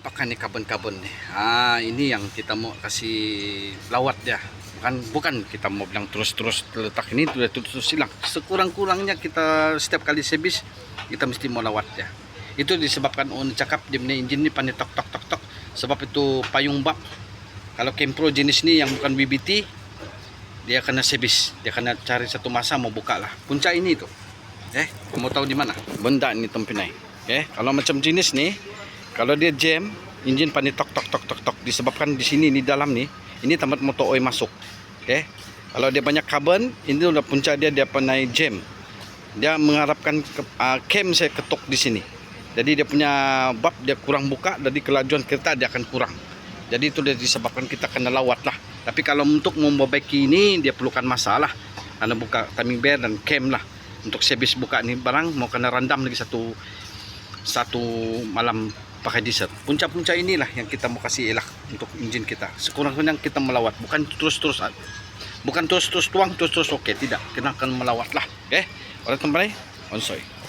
Pakai ni kabon-kabon nih. Ah, ini yang kita mau kasih lawat dia. Bukan bukan kita mau bilang terus-terus letak ini terus-terus hilang. Sekurang-kurangnya kita setiap kali sebis kita mesti mau lawat ya. Itu disebabkan on cakap dia punya engine ni pandai tok tok tok tok. Sebab itu payung bak. Kalau Kempro jenis ni yang bukan BBT dia kena sebis. Dia kena cari satu masa mau buka lah. Puncak ini tuh. Eh, kamu tahu di mana? Benda ni tempinai. Eh, kalau macam jenis ni kalau dia jam engine pandai tok tok tok tok tok. Disebabkan di sini di dalam ni ini tempat motor oil masuk. Okey? Kalau dia banyak carbon ini udah punca dia dia pandai jam. Dia mengharapkan ke, uh, cam saya ketuk di sini. Jadi dia punya bab dia kurang buka jadi kelajuan kereta dia akan kurang. Jadi itu dia disebabkan kita kena lawat lah. Tapi kalau untuk memperbaiki ini dia perlukan masalah. Karena buka timing bear dan cam lah. Untuk servis buka ni barang mau kena randam lagi satu satu malam pakai diesel. Puncak-puncak inilah yang kita mau kasih elak untuk engine kita. Sekurang-kurangnya kita melawat, bukan terus-terus bukan terus-terus tuang terus-terus oke, tidak. Kita akan melawat lah. Oke. Oleh teman-teman, onsoy.